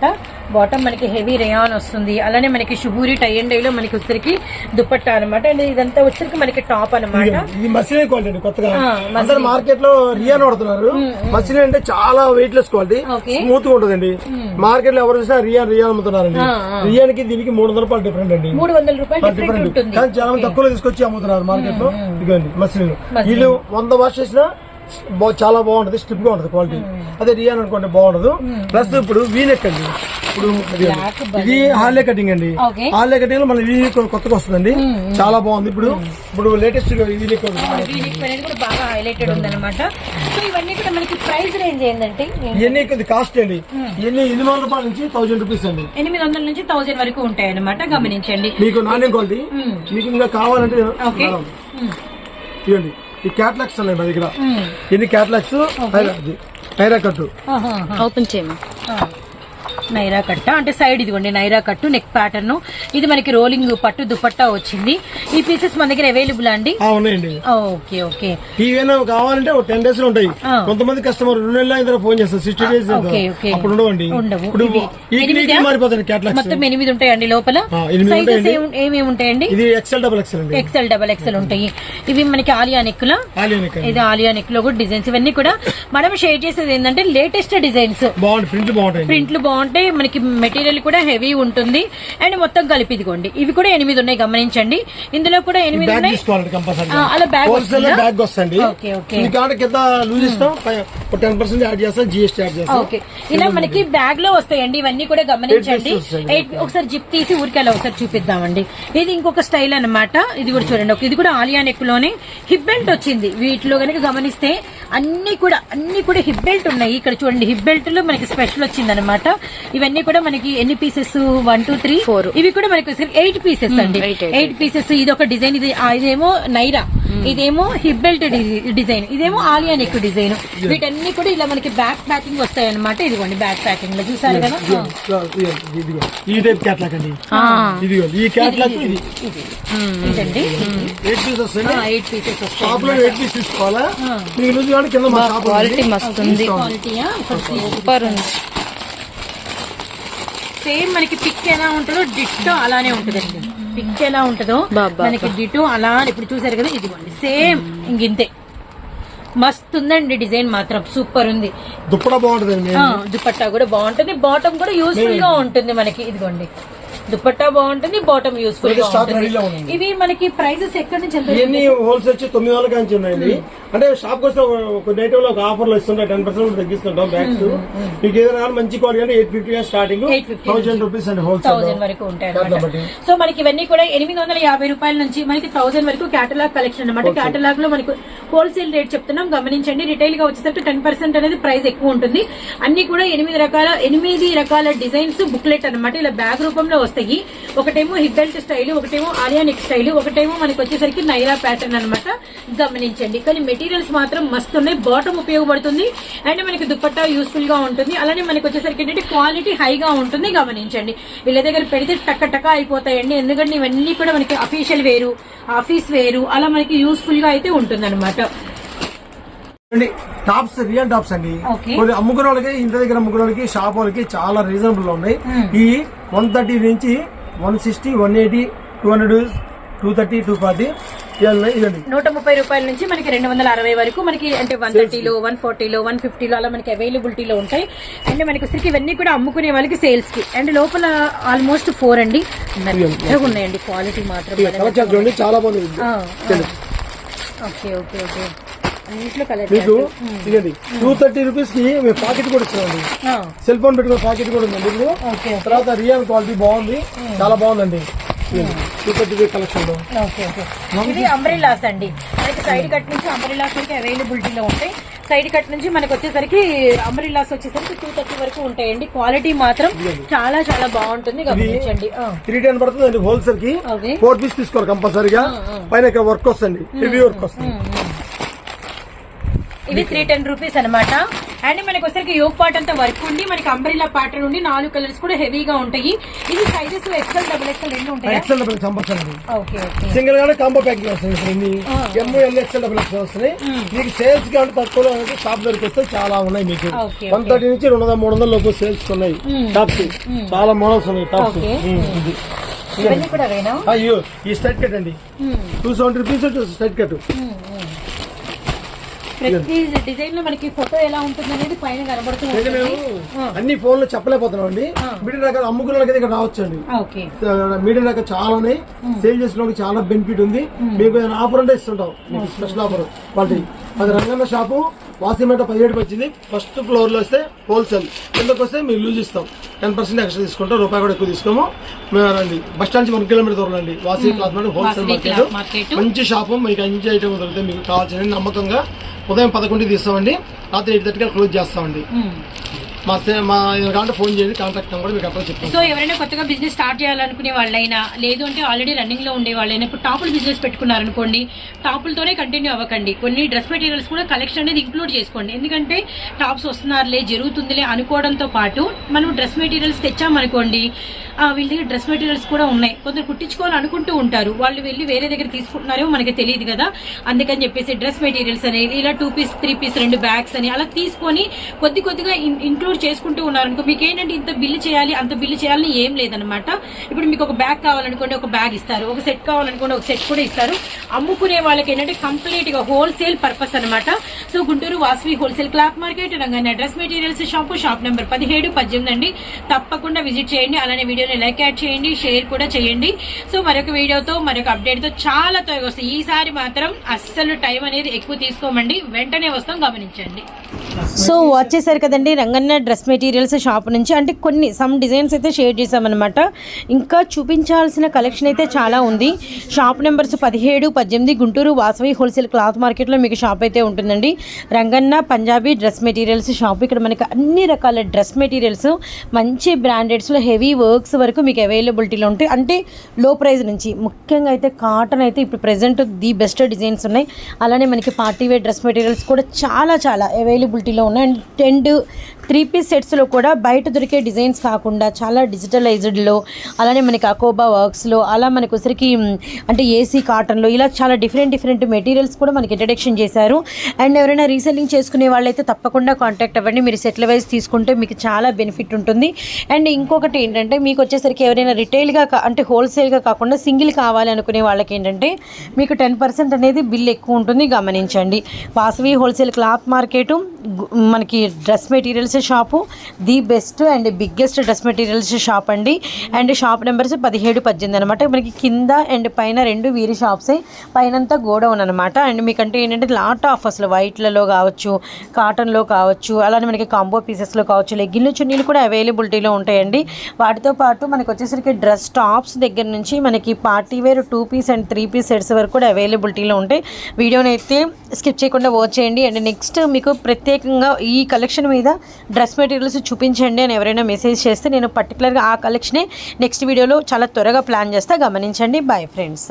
బాటమ్ మనకి హెవీ రేయాన్ వస్తుంది. అలానే మనకి షుబూరి టై అండ్ డైలో మనకి వచ్చరికి దుప్పట్టా అనమాట అండ్ ఇదంతా వచ్చరికి మనకి టాప్ అనమాట ఇది మసీన్ క్వాలిటీ అండి కొత్తగా. ఆ, అందరు మార్కెట్లో రియాన్ వాడుతున్నారు. మసీన్ అంటే చాలా వెయిట్ లెస్ క్వాలిటీ. స్మూత్గా ఉంటుందండి. మార్కెట్లో ఎవరు చూసినా రియాన్ రియాన్ అమ్ముతున్నారండి. ఆ. రియాన్కి దీనికి మూడు వందల రూపాయలు డిఫరెంట్ అండి. మూడు వందల రూపాయలు డిఫరెంట్ కానీ చాలా మంది తక్కువలో తీసుకొచ్చి అమ్ముతున్నారు మార్కెట్లో. ఇదిగోండి మసీన్ వీళ్ళు వంద వాష్ చేసినా చాలా బాగుంటది స్టిప్గా ఉంటది క్వాలిటీ అదే రియాన్ అనుకోండి బాగుండదు. ప్లస్ ఇప్పుడు వీనెక్ అండి ఇప్పుడు ఇది హార్లే కటింగ్ అండి. హార్లే కటింగ్లో మళ్ళీ వీనెక్ కొత్తగా వస్తుందండి. చాలా బాగుంది. ఇప్పుడు ఇప్పుడు లేటెస్ట్ వీనెక్ బాగా హైలైటెడ్ ఉందన్నమాట. సో ఇవన్నీ కూడా మనకి ప్రైస్ రేంజ్ ఏంటంటే? ఇవన్నీ కొద్ది కాస్ట్ అండి. ఇవన్నీ ఎనిమిది వందల రూపాయల నుంచి థౌసండ్ రూపీస్ అండి. ఎనిమిది వందల నుంచి థౌజండ్ వరకు ఉంటాయి అనమాట గమనించండి. మీకు నాణ్యం క్వాలిటీ మీకు ఇంకా కావాలంటే ఇవ్వండి. ఈ క్యాట్లాగ్స్ ఉన్నాయి మా దగ్గర. ఎన్ని క్యాట్లాగ్స్? హైరా కట్టు ఓపెన్ చేయమా. నైరా కట్ట. అంటే సైడ్ ఇదిగోండి నైరా కట్టు నెక్ ప్యాటర్న్ ఇది మనకి రోలింగ్ పట్టు దుపట్టా వచ్చింది. ఈ పీసెస్ మన దగ్గర అవైలబుల్ అండి? Okay okay. ఇవేనా కావాలంటే ఒక టెన్ డేస్లో ఉంటాయి. కొంతమంది కస్టమర్ రెండు నెలల ఫోన్ చేస్తారు. Sixty days. అప్పుడు ఉండవండి. మొత్తం ఎనిమిది ఉంటాయండి లోపల? సైజెస్. ఏమేమి ఉంటాయండి? ఇది XL double XL double XL ఉంటాయి. ఇవి మనకి ఆలియా నెక్ అండి. ఇది ఆలియా నెక్లో కూడా డిజైన్స్ ఇవన్నీ కూడా మనం షేర్ చేసేది ఏంటంటే లేటెస్ట్ డిజైన్స్ బాగుంటాయి ప్రింట్లు బాగుంటాయి మనకి మెటీరియల్ కూడా హెవీ ఉంటుంది. అండ్ మొత్తం కలిపి ఇదిగోండి. ఇవి కూడా ఎనిమిది ఉన్నాయి గమనించండి. ఇందులో కూడా ఎనిమిది ఉన్నాయి. అలా బ్యాగ్? బ్యాగ్ వస్తుంది ఓకే, ఇలా మనకి బ్యాగ్లో వస్తాయండి. ఇవన్నీ కూడా గమనించండి. ఒకసారి జిప్ తీసి ఊరికి అలా ఒకసారి చూపిద్దామండి. ఇది ఇంకొక స్టైల్ అన్నమాట. ఇది కూడా చూడండి. ఇది కూడా ఆలియా నెక్లోనే. హిప్ బెల్ట్ వచ్చింది. వీటిలో కనుక గమనిస్తే అన్ని కూడా అన్ని కూడా హిప్ బెల్ట్ ఉన్నాయి. ఇక్కడ చూడండి. హిప్ బెల్ట్లో మనకి స్పెషల్ వచ్చింది అనమాట ఇవన్నీ కూడా మనకి ఎన్ని pieces one two three Four. ఇవి కూడా మనకి ఎయిట్ పీసెస్ అండి. eight, eight, ఎయిట్ పీసెస్ ఇది ఒక డిజైన్ ఇది ఇదేమో నైరా. ఇదేమో హిప్ బెల్ట్ డిజైన్ ఇదేమో ఆలియా నెక్ డిజైన్ వీటన్ని కూడా ఇలా మనకి బ్యాక్ ప్యాకింగ్ వస్తాయి అనమాట ఇదిగోండి బ్యాక్ ప్యాకింగ్లో చూసారు కదా? ఆ. ఇదిగో. ఈ టైప్ క్యాట్లాగ్ అండి. ఇదిగో ఈ క్యాట్లాగ్ ఇది ఇదండి. ఎయిట్ పీసెస్ ఎయిట్ పీసెస్ వస్తాయి? షాప్లో ఎయిట్ పీస్ తీసుకోవాలా? మీకు లూజ్ కావాలి కింద మా షాప్ క్వాలిటీ మస్తు ఉంది సూపర్ ఉంది. సేమ్ మనకి పిక్ ఎలా ఉంటుందో డిట్టో అలానే ఉంటుందండి. పిక్ ఎలా ఉంటుందో. మనకి డిటో అలా ఇప్పుడు చూసారు కదా ఇదిగోండి. సేమ్ ఇంకింతే మస్తు ఉందండి డిజైన్ మాత్రం. సూపర్ ఉంది. దుప్పట బాగుంటుంది ఆ, దుపట్టా కూడా బాగుంటుంది. బాటమ్ కూడా యూస్ఫుల్గా ఉంటుంది మనకి. ఇదిగోండి. దుపట్టా బాగుంటుంది బాటమ్ యూస్ఫుల్ ఇవి మనకి ప్రైజెస్ ఎక్కడి నుంచి హోల్సేల్ వచ్చి తొమ్మిది వందల నుంచి ఉన్నాయండి. అంటే షాప్ వస్తే కొన్ని ఐటమ్లో ఒక ఆఫర్లో ఇస్తుంటాం టెన్ పర్సెంట్ తగ్గిస్తుంటాం బ్యాగ్స్ మీకు ఏదైనా మంచి క్వాలిటీ అంటే eight fifty starting 850 thousand rupees అండి హోల్సేల్ వరకు ఉంటాయి. సో మనకి ఇవన్నీ కూడా ఎనిమిది వందల యాభై రూపాయల నుంచి మనకి థౌసండ్ వరకు కేటలాగ్ కలెక్షన్ అనమాట కేటలాగ్లో మనకు హోల్సేల్ రేట్ చెప్తున్నాం. గమనించండి రిటైల్గా వచ్చేసరికి టెన్ పర్సెంట్ అనేది ప్రైస్ ఎక్కువ ఉంటుంది. అన్ని కూడా ఎనిమిది రకాల ఎనిమిది రకాల డిజైన్స్ బుక్లెట్ అన్నమాట. ఇలా బ్యాగ్ రూపంలో వస్తాయి. ఒకటేమో హిప్ బెల్ట్ స్టైల్ ఒకటేమో ఆలియా నెక్ స్టైల్ ఒకటేమో మనకి వచ్చేసరికి నైరా ప్యాటర్న్ అనమాట గమనించండి. కానీ మెటీరియల్స్ మాత్రం మస్తు ఉన్నాయి. బాటమ్ ఉపయోగపడుతుంది. అండ్ మనకి దుప్పట్టా యూస్ఫుల్గా ఉంటుంది. అలానే మనకి వచ్చేసరికి ఏంటంటే క్వాలిటీ హైగా ఉంటుంది. గమనించండి. వీళ్ళ దగ్గర పెడితే టక్క టక్క అయిపోతాయండి. ఎందుకంటే ఇవన్నీ కూడా మనకి అఫీషియల్ వేరు ఆఫీస్ వేరు. అలా మనకి యూస్ఫుల్గా అయితే ఉంటుంది అనమాట టాప్స్ రియల్ టాప్స్ అండి. కొన్ని అమ్ముకునే వాళ్ళకి ఇంటి దగ్గర అమ్ముకునే వాళ్ళకి షాప్ వాళ్ళకి చాలా రీజనబుల్ ఉన్నాయి. ఈ వన్ థర్టీ నుంచి one sixty one eighty two hundred two thirty two forty నూట ముప్పై రూపాయల నుంచి మనకి రెండు వందల అరవై వరకు మనకి అంటే వన్ థర్టీలో వన్ ఫార్టీలో వన్ ఫిఫ్టీలో అలా మనకి అవైలబిలిటీలో ఉంటాయి. అండ్ మనకి వచ్చరికి ఇవన్నీ కూడా అమ్ముకునే వాళ్ళకి సేల్స్కి. అండ్ లోపల ఆల్మోస్ట్ ఫోర్ అండి. ఉన్నాయండి. క్వాలిటీ మాత్రం చాలా బాగుంది. Okay okay okay. మీకు ఇదండి టూ థర్టీ రూపీస్కి మేము పాకెట్ కూడా ఇస్తున్నామండి సెల్ ఫోన్ పెట్టుకునే పాకెట్ కూడా ఉందండి ఓకే. తర్వాత రియల్ క్వాలిటీ బాగుంది. చాలా బాగుందండి. టూ థర్టీ కలెక్షన్ ఇది అంబ్రెల్లాస్ అండి. మనకి సైడ్ కట్ నుంచి అంబ్రెల్లాస్ వరకు అవైలబిలిటీలో ఉంటాయి. సైడ్ కట్ నుంచి మనకి వచ్చేసరికి అంబ్రెల్లాస్ వచ్చేసరికి టూ థర్టీ వరకు ఉంటాయండి. క్వాలిటీ మాత్రం చాలా చాలా బాగుంటుంది. గమనించండి. త్రీ టెన్ పడుతుందండి హోల్సేల్కి. ఫోర్ పీస్ తీసుకోవాలి కంపల్సరీగా పైన ఇక్కడ వర్క్ వస్తుంది హెవీ వర్క్ వస్తుంది. ఇవి త్రీ టెన్ రూపీస్ అనమాట అండ్ మనకి వచ్చరికి యోగ్ పార్ట్ అంతా వర్క్ ఉండి మనకి అంబ్రెల్లా ప్యాటర్న్ ఉండి నాలుగు కలర్స్ కూడా హెవీగా ఉంటాయి. ఇవి సైజెస్ ఎక్సెల్ డబుల్ ఎక్సెల్ రెండు ఉంటాయి? XL double compulsory okay single గానే కాంబో ప్యాకింగ్ వస్తుంది M L XL double XL వస్తున్నాయి మీకు సేల్స్ కానీ తక్కువలో అనేది షాప్ దగ్గరికి వస్తే చాలా ఉన్నాయి మీకు. వన్ థర్టీ నుంచి రెండు వందల మూడు వందల లోపు సేల్స్ ఉన్నాయి. టాప్స్ చాలా మోడల్స్ ఉన్నాయి టాప్స్. ఇది. అయ్యో ఈ స్టైట్ కట్ అండి. Two seventy rupees straight cut ప్రతి డిజైన్లో మనకి ఫోటో ఎలా ఉంటుంది. అనేది పైన అన్ని ఫోన్లు చెప్పలేకపోతున్నాం అండి. మీడియం రకాల అమ్ముకున్న వాళ్ళకి ఇక్కడ రావచ్చు అండి మీడియం రకాల చాలా ఉన్నాయి. సేల్ చేసిన చాలా బెనిఫిట్ ఉంది. మీకు ఆఫర్ అంటే ఇస్తుంటాం. స్పెషల్ ఆఫర్ వాళ్ళకి అది రంగన్న షాపు వాసిమేట పదిహేడుకి వచ్చింది. ఫస్ట్ ఫ్లోర్లో వస్తే హోల్సేల్ కిందకి వస్తే మీరు లూజ్ ఇస్తాం టెన్ పర్సెంట్ ఎక్స్ట్రా తీసుకుంటాం. రూపాయి కూడా ఎక్కువ తీసుకోము. మేము రండి. బస్ స్టాండ్ నుంచి వన్ కిలోమీటర్ దూరం అండి. వాసి cloth market wholesale market market. మంచి షాపు మీకు మంచి ఐటమ్ దొరుకుతాయి. మీకు కావాల్సిన నమ్మకంగా ఉదయం పదకొండుకి తీస్తామండి. రాత్రి ఎయిట్ థర్టీకి క్లోజ్ చేస్తామండి. మా మా ఫోన్ చేయండి కాంటాక్ట్ నెంబర్ మీకు అక్కడ చెప్తాం. సో ఎవరైనా కొత్తగా బిజినెస్ స్టార్ట్ చేయాలనుకునే వాళ్ళైనా లేదు అంటే ఆల్రెడీ రన్నింగ్లో ఉండే వాళ్ళైనా ఇప్పుడు టాపులు బిజినెస్ పెట్టుకున్నారనుకోండి టాపులతోనే కంటిన్యూ అవ్వకండి. కొన్ని డ్రెస్ మెటీరియల్స్ కూడా కలెక్షన్ అనేది ఇంక్లూడ్ చేసుకోండి. ఎందుకంటే టాప్స్ వస్తున్నారులే జరుగుతుందిలే అనుకోవడంతో పాటు మనం డ్రెస్ మెటీరియల్స్ తెచ్చామనుకోండి వీళ్ళ దగ్గర డ్రెస్ మెటీరియల్స్ కూడా ఉన్నాయి. కొందరు కుట్టించుకోవాలి అనుకుంటూ ఉంటారు. వాళ్ళు వెళ్ళి వేరే దగ్గర తీసుకుంటున్నారేమో మనకి తెలియదు కదా. అందుకని చెప్పేసి డ్రెస్ మెటీరియల్స్ అనేది ఇలా టూ పీస్ త్రీ పీస్ రెండు బ్యాగ్స్ అని అలా తీసుకొని కొద్ది కొద్దిగా ఇంక్లూడ్ చేసుకుంటూ ఉన్నారు అనుకో మీకు ఏంటంటే ఇంత బిల్లు చేయాలి అంత బిల్లు చేయాలని ఏం లేదనమాట ఇప్పుడు మీకు ఒక బ్యాగ్ కావాలనుకోండి ఒక బ్యాగ్ ఇస్తారు. ఒక సెట్ కావాలనుకోండి ఒక సెట్ కూడా ఇస్తారు. అమ్ముకునే వాళ్ళకి ఏంటంటే కంప్లీట్గా హోల్సేల్ పర్పస్ అనమాట so Guntur Vasavi wholesale cloth market Ranganna dress materials shop shop number పదిహేడు పద్దెనిమిది అండి. తప్పకుండా విజిట్ చేయండి. అలానే వీడియో వీడియోని లైక్ యాడ్ చేయండి షేర్ కూడా చేయండి. సో మరొక వీడియోతో మరొక అప్డేట్తో చాలా త్వరగా వస్తాయి ఈసారి మాత్రం అస్సలు టైం అనేది ఎక్కువ తీసుకోమండి. వెంటనే వస్తాం గమనించండి. సో వచ్చేసరి కదండి రంగన్న డ్రెస్ మెటీరియల్స్ షాప్ నుంచి. అంటే కొన్ని సమ్ డిజైన్స్ అయితే షేర్ చేసామన్నమాట ఇంకా చూపించాల్సిన కలెక్షన్ అయితే చాలా ఉంది. షాప్ నెంబర్స్ పదిహేడు పద్దెనిమిది గుంటూరు వాసవి హోల్సేల్ క్లాత్ మార్కెట్లో మీకు షాప్ అయితే ఉంటుందండి. Ranganna Punjabi dress materials shop ఇక్కడ మనకి అన్ని రకాల డ్రెస్ మెటీరియల్స్ మంచి బ్రాండెడ్స్లో హెవీ వర్క్స్ వరకు మీకు అవైలబిలిటీలో ఉంటాయి. అంటే లో ప్రైస్ నుంచి. ముఖ్యంగా అయితే కాటన్ అయితే ఇప్పుడు ప్రెసెంట్ ది బెస్ట్ డిజైన్స్ ఉన్నాయి. అలానే మనకి పార్టీ వేర్ డ్రెస్ మెటీరియల్స్ కూడా చాలా చాలా అవైలబిలిటీలో ఉన్నాయి. అండ్ టెండ్ త్రీ పీస్ సెట్స్లో కూడా బయట దొరికే డిజైన్స్ కాకుండా చాలా డిజిటలైజ్డ్లో అలానే మనకి అకోబా వర్క్స్లో అలా మనకు వచ్చరికి అంటే ఏసీ కాటన్లో ఇలా చాలా డిఫరెంట్ డిఫరెంట్ మెటీరియల్స్ కూడా మనకి ఇంట్రడక్షన్ చేశారు. అండ్ ఎవరైనా రీసెల్లింగ్ చేసుకునే వాళ్ళైతే తప్పకుండా కాంటాక్ట్ అవ్వండి. మీరు సెటిల్ వైజ్ తీసుకుంటే మీకు చాలా బెనిఫిట్ ఉంటుంది. అండ్ ఇంకొకటి ఏంటంటే మీకు వచ్చేసరికి ఎవరైనా రిటైల్గా కా- అంటే హోల్సేల్గా కాకుండా సింగిల్ కావాలి అనుకునే వాళ్ళకి ఏంటంటే మీకు టెన్ పర్సెంట్ అనేది బిల్ ఎక్కువ ఉంటుంది గమనించండి. వాసవి హోల్సేల్ క్లాత్ మార్కెట్ మనకి dress materials shop the best and biggest dress materials shop అండి. అండ్ షాప్ నెంబర్స్ పదిహేడు పద్దెనిమిది అనమాట మనకి కింద అండ్ పైన రెండు వీరి షాప్సే పైనంతా గోడౌన్ అనమాట అండ్ మీకంటే ఏంటంటే లాట్ ఆఫ్ అసలు వైట్లలో కావచ్చు కాటన్లో కావచ్చు అలానే మనకి కాంబో పీసెస్లో కావచ్చు లెగ్గిన్లు చున్నీలు కూడా అవైలబిలిటీలో ఉంటాయండి. వాటితో పాటు పాటు మనకు వచ్చేసరికి డ్రెస్ టాప్స్ దగ్గర నుంచి మనకి party wear two piece and three piece sets వరకు కూడా అవైలబిలిటీలో ఉంటాయి. వీడియోని అయితే స్కిప్ చేయకుండా వాచ్ చేయండి. అండ్ నెక్స్ట్ మీకు ప్రత్యేకంగా ఈ కలెక్షన్ మీద డ్రెస్ మెటీరియల్స్ చూపించండి అని ఎవరైనా మెసేజ్ చేస్తే నేను పర్టికులర్గా ఆ కలెక్షనే నెక్స్ట్ వీడియోలో చాలా త్వరగా ప్లాన్ చేస్తా. గమనించండి. Bye friends